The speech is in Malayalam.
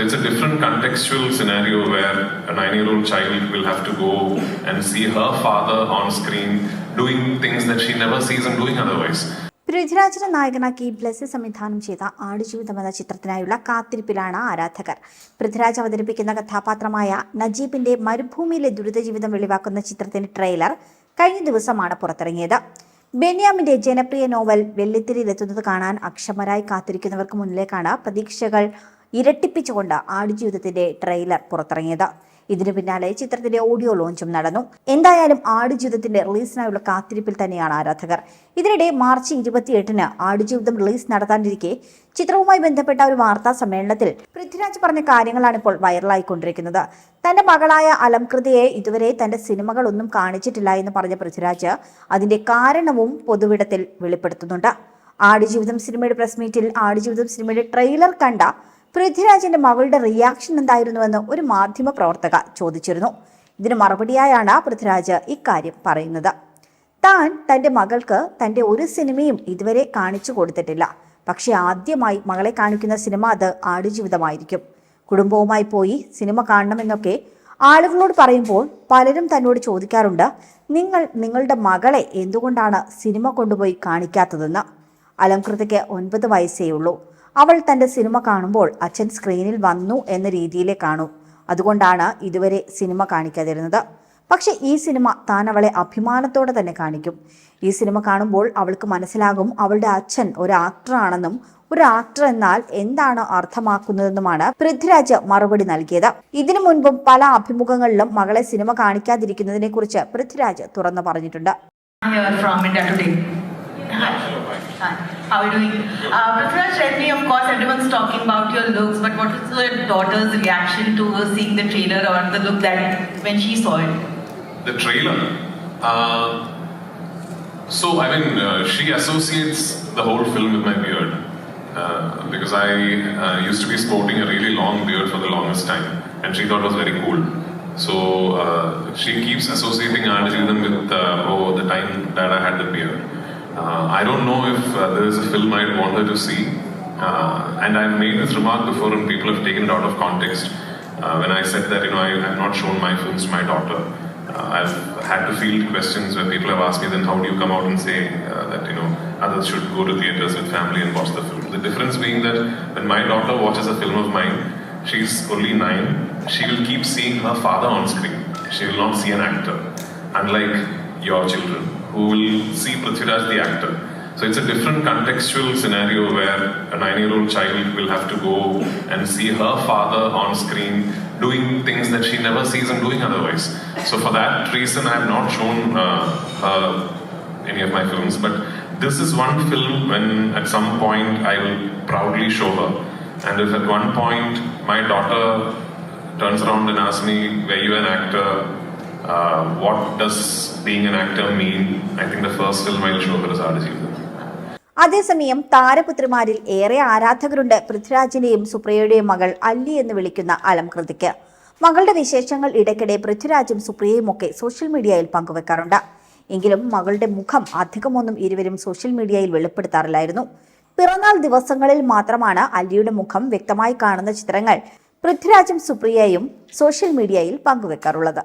So it's a different contextual scenario where a nine year old child will have to go and see her father on screen doing things that she never sees him doing otherwise. പൃഥ്വിരാജിനെ നായകനാക്കി ബ്ലസ് സംവിധാനം ചെയ്ത ആടുജീവിതം എന്ന ചിത്രത്തിനായുള്ള കാത്തിരിപ്പിലാണ് ആരാധകർ പൃഥ്വിരാജ് അവതരിപ്പിക്കുന്ന കഥാപാത്രമായ നജീബിന്റെ മരുഭൂമിയിലെ ദുരിതജീവിതം വെളിവാക്കുന്ന ചിത്രത്തിന്റെ ട്രെയിലർ കഴിഞ്ഞ ദിവസമാണ് പുറത്തിറങ്ങിയത് ബെന്യാമിന്റെ ജനപ്രിയ നോവൽ വെള്ളിത്തിരിയിലെത്തുന്നത് കാണാൻ അക്ഷമരായി കാത്തിരിക്കുന്നവർക്ക് മുന്നിലേക്കാണ് പ്രതീക്ഷകൾ ഇരട്ടിപ്പിച്ചുകൊണ്ട് ആടുജീവിതത്തിന്റെ ട്രെയിലർ പുറത്തിറങ്ങിയത്. ഇതിനു പിന്നാലെ ചിത്രത്തിന്റെ ഓഡിയോ ലോഞ്ചും നടന്നു. എന്തായാലും ആടുജീവിതത്തിന്റെ റിലീസിനായുള്ള കാത്തിരിപ്പിൽ തന്നെയാണ് ആരാധകർ. ഇതിനിടെ മാർച്ച് ഇരുപത്തിയെട്ടിന് ആടുജീവിതം റിലീസ് നടത്താനിരിക്കെ ചിത്രവുമായി ബന്ധപ്പെട്ട ഒരു വാർത്താ സമ്മേളനത്തിൽ പൃഥ്വിരാജ് പറഞ്ഞ കാര്യങ്ങളാണ് ഇപ്പോൾ വൈറലായിക്കൊണ്ടിരിക്കുന്നത്. തന്റെ മകളായ അലംകൃതിയെ ഇതുവരെ തന്റെ സിനിമകളൊന്നും കാണിച്ചിട്ടില്ല എന്ന് പറഞ്ഞ പൃഥ്വിരാജ് അതിന്റെ കാരണവും പൊതുവിടത്തിൽ വെളിപ്പെടുത്തുന്നുണ്ട്. ആടുജീവിതം സിനിമയുടെ പ്രസ് മീറ്റിൽ ആടുജീവിതം സിനിമയുടെ ട്രെയിലർ കണ്ട പൃഥ്വിരാജിന്റെ മകളുടെ റിയാക്ഷൻ എന്തായിരുന്നുവെന്ന് ഒരു മാധ്യമ പ്രവർത്തക ചോദിച്ചിരുന്നു. ഇതിന് മറുപടിയായാണ് പൃഥ്വിരാജ് ഇക്കാര്യം പറയുന്നത്. താൻ തന്റെ മകൾക്ക് തന്റെ ഒരു സിനിമയും ഇതുവരെ കാണിച്ചു കൊടുത്തിട്ടില്ല. പക്ഷേ ആദ്യമായി മകളെ കാണിക്കുന്ന സിനിമ അത് ആടുജീവിതമായിരിക്കും. കുടുംബവുമായി പോയി സിനിമ കാണണമെന്നൊക്കെ ആളുകളോട് പറയുമ്പോൾ പലരും തന്നോട് ചോദിക്കാറുണ്ട് നിങ്ങൾ നിങ്ങളുടെ മകളെ എന്തുകൊണ്ടാണ് സിനിമ കൊണ്ടുപോയി കാണിക്കാത്തതെന്ന്? അലംകൃതയ്ക്ക് ഒൻപത് വയസ്സേ ഉള്ളൂ അവൾ തന്റെ സിനിമ കാണുമ്പോൾ അച്ഛൻ സ്ക്രീനിൽ വന്നു എന്ന രീതിയിലേ കാണൂ അതുകൊണ്ടാണ് ഇതുവരെ സിനിമ കാണിക്കാതിരുന്നത്. പക്ഷേ ഈ സിനിമ താൻ അവളെ അഭിമാനത്തോടെ തന്നെ കാണിക്കും. ഈ സിനിമ കാണുമ്പോൾ അവൾക്ക് മനസ്സിലാകും അവളുടെ അച്ഛൻ ഒരു ആക്ടറാണെന്നും ഒരു ആക്ടർ എന്നാൽ എന്താണ് അർത്ഥമാക്കുന്നതെന്നുമാണ് പൃഥ്വിരാജ് മറുപടി നൽകിയത്. ഇതിനു മുൻപും പല അഭിമുഖങ്ങളിലും മകളെ സിനിമ കാണിക്കാതിരിക്കുന്നതിനെ കുറിച്ച് പൃഥ്വിരാജ് തുറന്നു പറഞ്ഞിട്ടുണ്ട്. How are you doing? Uh, Reddy, of course, everyone's talking about your looks, but what was your daughter's reaction to seeing the trailer or the look that when she saw it? The trailer. Uh, so, I mean, uh, she associates the whole film with my beard. Uh, because I uh, used to be sporting a really long beard for the longest time, and she thought it was very cool. So uh, she keeps associating Arjun with uh, oh the time that I had the beard. Uh, I don't know if uh, there is a film I'd want her to see, uh, and I've made this remark before, and people have taken it out of context. Uh, when I said that you know I have not shown my films to my daughter, uh, I've had to field questions where people have asked me, then how do you come out and say uh, that you know others should go to theaters with family and watch the film? The difference being that when my daughter watches a film of mine, she's only nine. She will keep seeing her father on screen. She will not see an actor, unlike your children who will see Prithviraj the actor. So it's a different contextual scenario where a nine-year-old child will have to go and see her father on screen doing things that she never sees him doing otherwise. So for that reason, I have not shown uh, any of my films. But this is one film when at some point I will proudly show her. And if at one point my daughter turns around and asks me, "Were you an actor? Uh, what does being an actor mean?" I think the first film I'll show her is Aadijivitham. അതേസമയം താരപുത്രിമാരിൽ ഏറെ ആരാധകരുണ്ട് പൃഥ്വിരാജിന്റെയും സുപ്രിയയുടെയും മകൾ അല്ലി എന്ന് വിളിക്കുന്ന അലംകൃതിക്ക് മകളുടെ വിശേഷങ്ങൾ ഇടയ്ക്കിടെ പൃഥ്വിരാജും സുപ്രിയയും ഒക്കെ സോഷ്യൽ മീഡിയയിൽ പങ്കുവെക്കാറുണ്ട് എങ്കിലും മകളുടെ മുഖം അധികമൊന്നും ഇരുവരും സോഷ്യൽ മീഡിയയിൽ വെളിപ്പെടുത്താറില്ലായിരുന്നു പിറന്നാൾ ദിവസങ്ങളിൽ മാത്രമാണ് അല്ലിയുടെ മുഖം വ്യക്തമായി കാണുന്ന ചിത്രങ്ങൾ പൃഥ്വിരാജും സുപ്രിയയും സോഷ്യൽ മീഡിയയിൽ പങ്കുവെക്കാറുള്ളത്